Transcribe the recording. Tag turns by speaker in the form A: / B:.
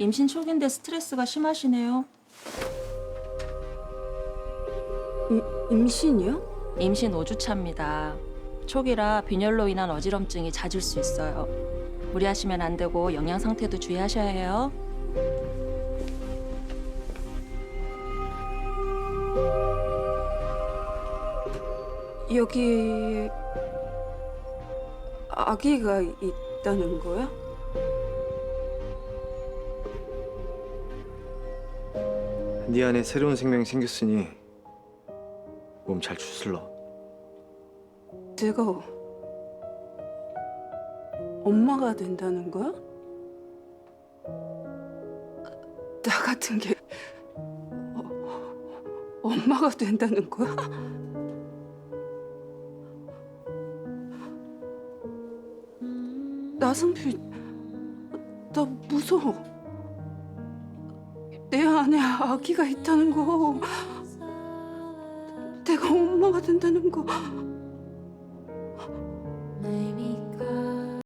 A: 임신 초기인데 스트레스가 심하시네요.
B: 임, 임신이요?
A: 임신 5주 차입니다. 초기라 빈혈로 인한 어지럼증이 잦을 수 있어요. 무리하시면 안 되고 영양 상태도 주의하셔야 해요.
B: 여기 아기가 있다는 거야?
C: 네 안에 새로운 생명이 생겼으니 몸 잘 추슬러.
B: 내가 엄마가 된다는 거야? 나 같은 게 어, 엄마가 된다는 거야? 나승필, 나 무서워. 내 안에 아기가 있다는 거, 내가 엄마가 된다는 거.